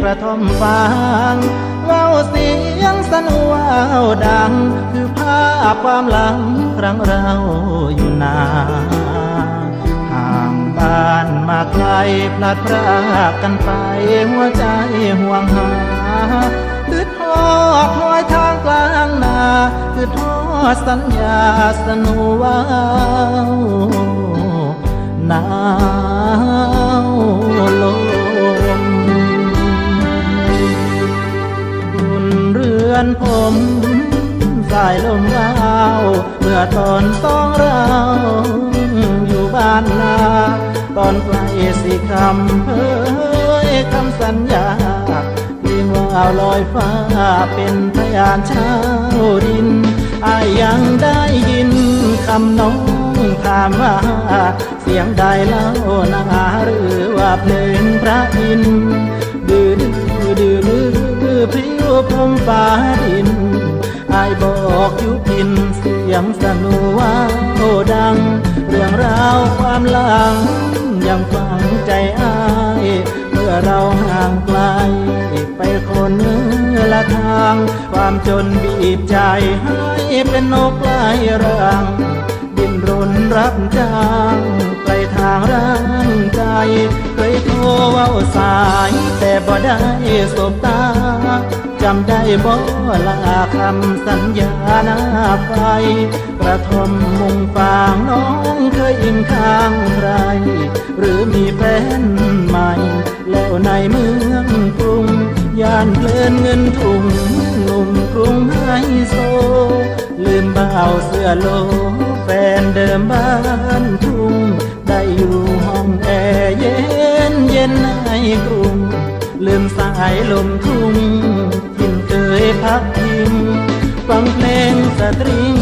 กระท่อมฟางเว้าเสียงสนววาวดัง คือภาพความหลังครั้งเราอยู่นาห่างบ้านมาไกลพลัดพรากกันไปหัวใจห่วงหาคือทอดคอยทางกลางนาคือทอดสัญญาสนุวาวหนาวล อนผมสายลมราวเมื่อตอนต้องเราอยู่บ้านนาตอนใกล้สิคำเฮ้ยคำสัญญาเพียงว่าวลอยฟ้าเป็นพยานชาวดินอายยังได้ยินคำน้องถามว่าเสียงใดเล่านาหรือว่าเพลงพระอินทร์ พิวพรมฟ้าดินอายบอกอยู่พินเสียงสนุว้าวดัง เรื่องราวความหลัง ยังฝังใจอายเมื่อเราห่างไกลไปคนเนื้อละทาง ความจนบีบใจให้เป็นนกไล่รัง รับจ้างไปทางร่างใจเคยโทรเว้าสายแต่บ่ได้สบตาจำได้บ่ลาคำสัญญาหน้าไฟกระทมมุงฟางน้องเคยอิงข้างใคร หรือมีแฟนใหม่ แล้วในเมืองกรุงย่านเพลินเงินถุงหนุ่มกรุงไฮโซ ลืมบ่าวเสื้อโล นเดิมบ้านทุ่งได้อยู่ห้องแอร์เย็นเย็นในกรุงลืมสายลมทุ่งทินเคยพักพิงฟังเพลงสตริง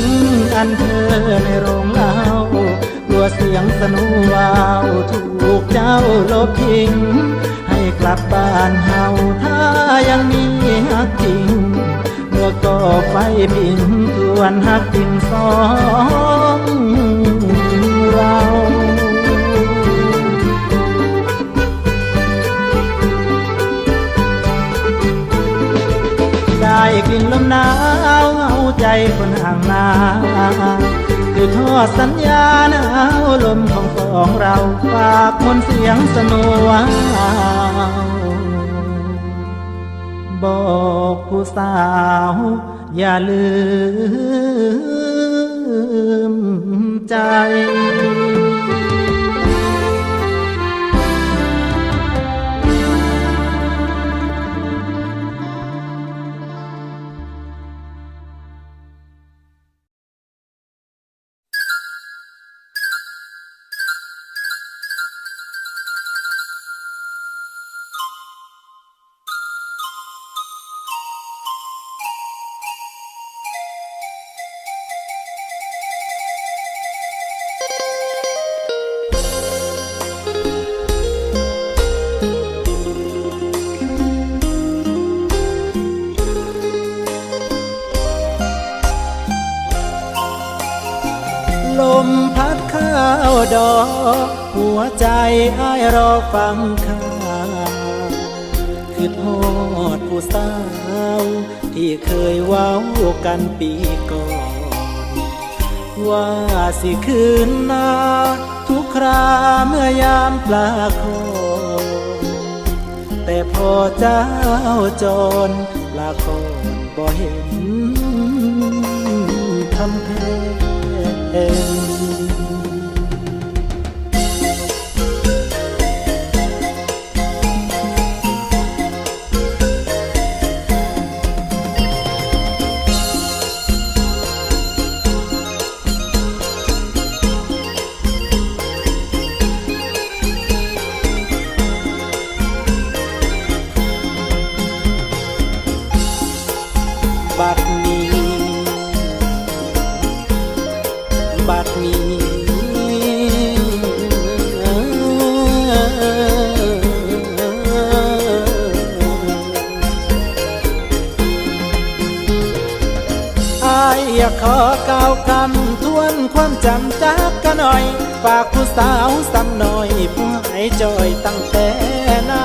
อันเธอในโรงเล่ากลัวเสียงสนุวาวถูกเจ้าลบทิ้งให้กลับบ้านเฮาถ้ายังมีฮักจริงเมื่อก็ไฟบินทวนฮักจริงสอง ได้กลิ่นลมหนาวเอาใจคนห่างนาคือทอดสัญญาหนาวลมของสองเราฝากมนเสียงสนวาวบอกผู้สาว อย่าลืมใจ ข้าวดอกหัวใจอ้ายรอฟังข่าวคือทอดผู้สาว ที่เคยว้ากันปีก่อน ว่าสิคืนนาทุกคราเมื่อยามปลาคอนแต่พอเจ้าจรปลาคอนบ่เห็นทำแท บัดนี้ บัดนี้อายอยากขอกล่าวคำทวนความจำจากกันอน่อย ฝากผู้สาวซ้ำหน่อย ผู้ให้จอยตั้งแต่นา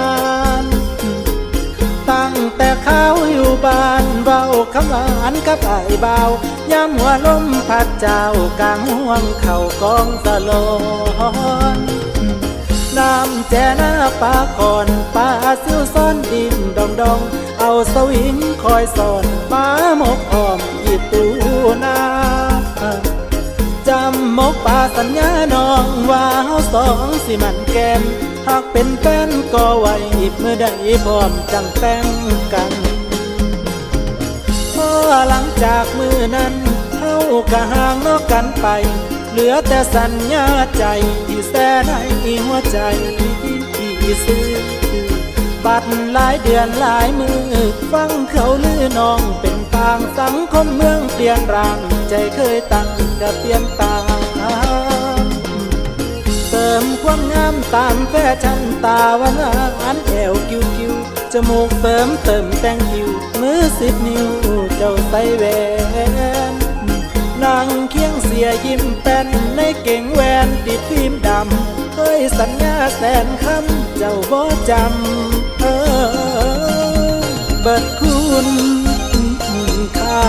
แต่เขาอยู่บ้านเบาคำหวานกับไอเบาย้ำหัวลมพัดเจ้ากลางห่วงเข่ากองสะลอนน้ำแจหน้าปลาคอนปลาซิวซ่อนดินดองดอง เอาสวิงคอยสอนมาหมกหอมหยิบตูนาจำมกป่าสัญญาน้องว่าเฮาสองสิมันแก้ม หากเป็นแฟนก็ไว้เมื่อใดพร้อมจังแต่งกันพอหลังจากมือนั้นเฮากะห่างนอกกันไป เหลือแต่สัญญาใจที่แสนในหัวใจที่ซื้อบัดหลายเดือนหลายมือ ฟังเขาลือน้องเป็นทางสังคมเมืองเปลี่ยนร่าง ใจเคยตั้งจะเปลี่ยนตา มเติมความงามตามแฟชั่นตาหวานอันแอวคิวคิวจมูกเสริมเติมแต่งคิวมือสิบนิ้วเจ้าใส่แหวนนั่งเคียงเสียยิ้มแป้นในเก่งแหวนติดฟิล์มดำเคยสัญญาแสนคำเจ้าบ่จำเออเบิดคุณค่า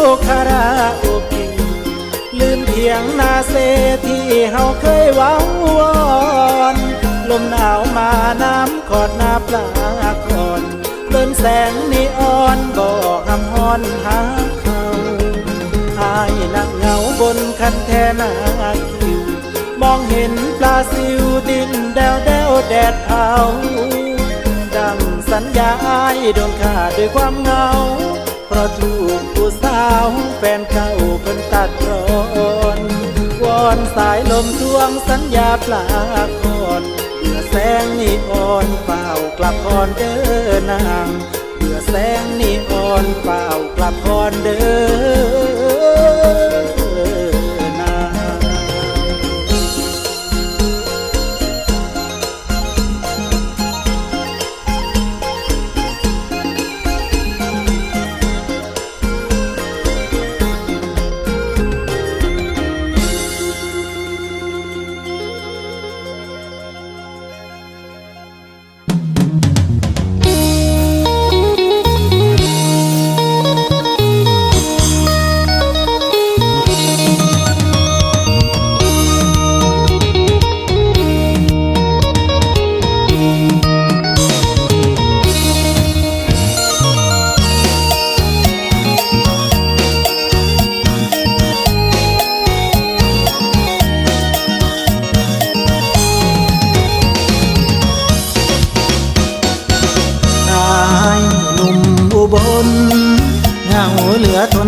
าเที่ยวคาราโอเกะลืมเพียงนาเซที่เฮาเคยว้าวอนลมหนาวมาน้ำขอดนาปลาก่อนเดินแสงนีออนบอกคำฮอนหาเขาอายนั่งเหงาบนคันแทนาคิว มองเห็นปลาซิวดินแดวแดวแดดเผาดังสัญญาอายโดนขาดด้วยความเหงา เพราะถูกผู้สาวแฟนเก่าเพิ่นตัดรอนวอนสายลมทวงสัญญาปลาคอนเบื่อแสงนีออนเฝ้ากลับคอนเดินนางเบื่อแสงนีออนเฝ้ากลับคอนเดิน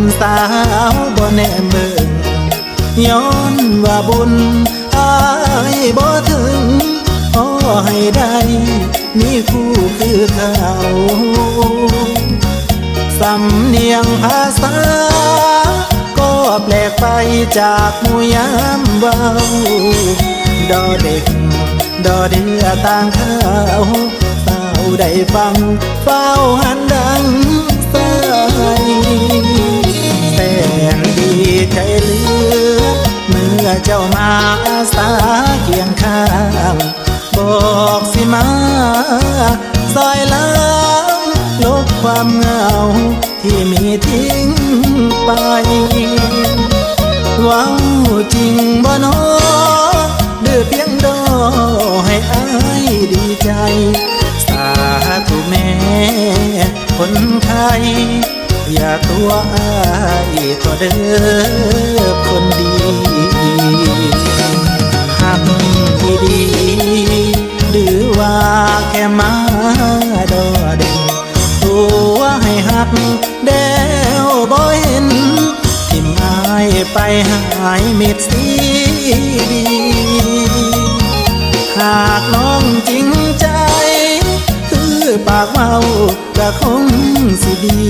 นสาวบ่แน่เมืองย้อนว่าบุญอายบ่ถึงขอให้ได้มีคู่คือเขาสำเนียงภาษา ก็แปลกไปจากมูยามเบาดอเด็ก ดอเดือต่างข้าวเฝ้าได้ฟัง เฝ้าหันดังใสแส นดีใจเหลือ เมื่อเจ้ามาอาสาเคียงข้างบอกสิมาซอยล้างลบความเหงา ที่มีทิ้งไปว้าจริงบ่นอดื้อเพียงดอให้อายดีใจ สาธุแม่คนไทย อย่าตัวอายตัวเด้อคนดีหักที่ดี หรือว่าแค่มาดอเด่นตัวให้หักเดวบ่เห็นทิมอายไปหายม็ดสีดีหากน้องจริงใจ คือปากเมาก็คงสิดี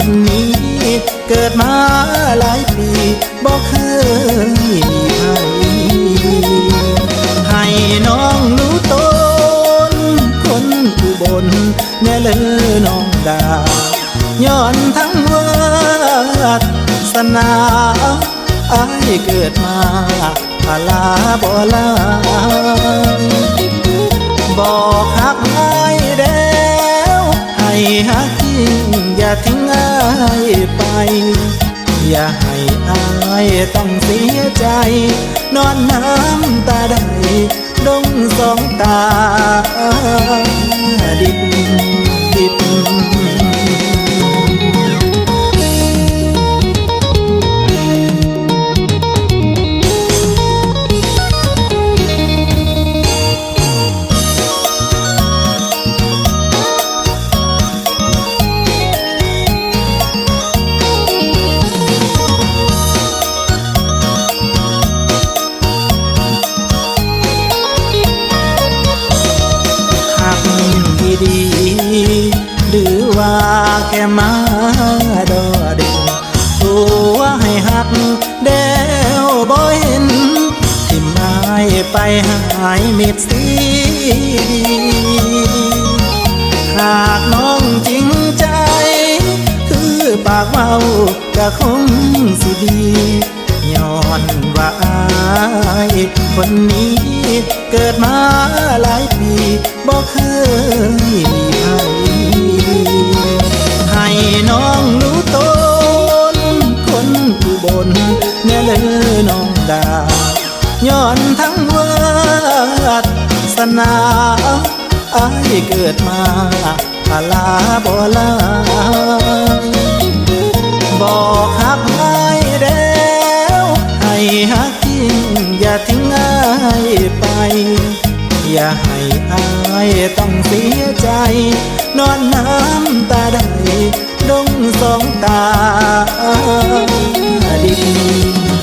คนนี้ เกิดมาหลายปีบอกเคยมีใครให้น้องรู้ตน คนอุบลแน่เลยน้องดาย้อนทั้งวาสนาอายเกิดมาอาลาบ่ลาบอกหักอายแล้วให้หัก อย่าทิ้งอายไป อย่าให้อายต้องเสียใจ นอนน้ำตาใดดงสองตาดิน มาดอเด็กตัวให้หักเดวบ่เห็นที่ไม้ไปหายมิดสีดีหากน้องจริงใจ คือปากเมาก็คงสิดีย้อนว่าอายคนนี้เกิดมาหลายปีบอกเคยมีใคร ให้น้องรู้ตนคนผู้บนแน่เลยน้องดาย้อนทั้งวาสนาอายเกิดมาอาลาบ่ลาบอกหักอายแล้วให้หักจริงอย่าทิ้งอายไป อย่าให้อายต้องเสียใจ นอนน้ำตาดดง สองตาดิน